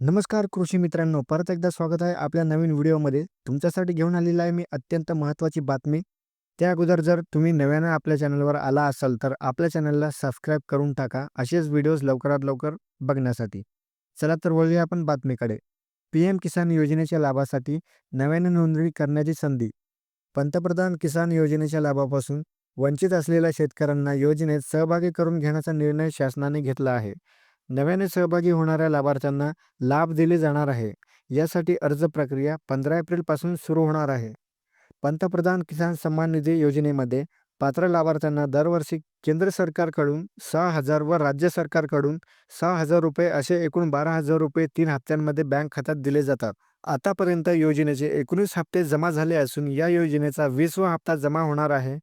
नमस्कार कृषी मित्रांनो परत एकदा स्वागत आहे आपल्या नवीन व्हिडिओमध्ये. तुमच्यासाठी घेऊन आलेला आहे मी अत्यंत महत्त्वाची बातमी. त्या अगोदर जर तुम्ही नव्यानं आपल्या चॅनलवर आला असाल तर आपल्या चॅनलला सबस्क्राईब करून टाका. असेच व्हिडिओज लवकरात लवकर बघण्यासाठी. चला तर वळूया आपण बातमीकडे. पी एम किसान योजनेच्या लाभासाठी नव्यानं नोंदणी करण्याची संधी. पंतप्रधान किसान योजनेच्या लाभापासून वंचित असलेल्या शेतकऱ्यांना योजनेत सहभागी करून घेण्याचा निर्णय शासनाने घेतला आहे. नव्याने सहभागी होणाऱ्या लाभार्थ्यांना लाभ दिले जाणार आहे. यासाठी अर्ज प्रक्रिया पंधरा एप्रिलपासून सुरू होणार आहे. पंतप्रधान किसान सन्मान निधी योजनेमध्ये पात्र लाभार्थ्यांना दरवर्षी केंद्र सरकारकडून सहा हजार व राज्य सरकारकडून सहा हजार रुपये असे एकूण बारा हजार रुपये तीन हप्त्यांमध्ये बँक खात्यात दिले जातात. आतापर्यंत योजनेचे एकोणीस हप्ते जमा झाले असून या योजनेचा वीसवा हप्ता जमा होणार आहे.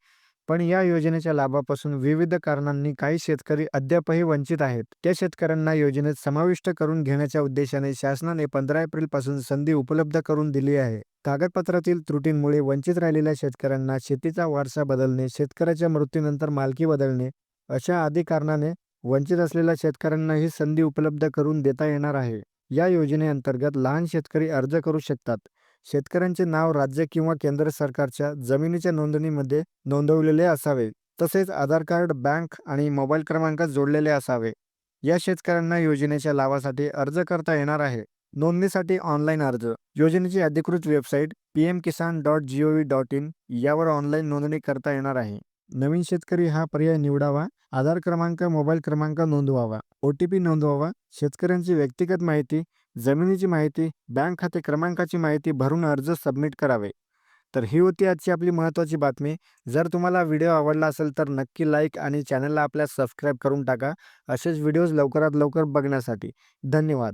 पण या योजनेच्या लाभापासून विविध कारणांनी काही शेतकरी अद्यापही वंचित आहेत. त्या शेतकऱ्यांना योजनेत समाविष्ट करून घेण्याच्या उद्देशाने शासनाने पंधरा एप्रिलपासून संधी उपलब्ध करून दिली आहे. कागदपत्रातील त्रुटींमुळे वंचित राहिलेल्या शेतकऱ्यांना शेतीचा वारसा बदलणे शेतकऱ्याच्या मृत्यूनंतर मालकी बदलणे अशा आदी कारणाने वंचित असलेल्या शेतकऱ्यांना ही संधी उपलब्ध करून देता येणार आहे. या योजनेअंतर्गत लहान शेतकरी अर्ज करू शकतात. शेतकऱ्यांचे नाव राज्य किंवा केंद्र सरकारच्या जमिनीच्या नोंदणीमध्ये नोंदवलेले असावे. तसेच आधार कार्ड बँक आणि मोबाईल क्रमांक जोडलेले असावे. या शेतकऱ्यांना योजनेच्या लाभासाठी अर्ज करता येणार आहे. नोंदणीसाठी ऑनलाईन अर्ज. योजनेची अधिकृत website P M Kisan dot G O V dot in यावर ऑनलाईन नोंदणी करता येणार आहे. नवीन शेतकरी हा पर्याय निवडावा. आधार क्रमांक मोबाईल क्रमांक नोंदवावा. ओ टी पी नोंदवावा. शेतकऱ्यांची व्यक्तिगत माहिती जमिनीची माहिती बँक खाते क्रमांकाची माहिती भरून अर्ज सबमिट करावे. तर ही होती आजची आपली महत्त्वाची बातमी. जर तुम्हाला व्हिडिओ आवडला असेल तर नक्की लाईक आणि चॅनलला आपल्या सबस्क्राईब करून टाका. असेच व्हिडिओज लवकरात लवकर बघण्यासाठी. धन्यवाद.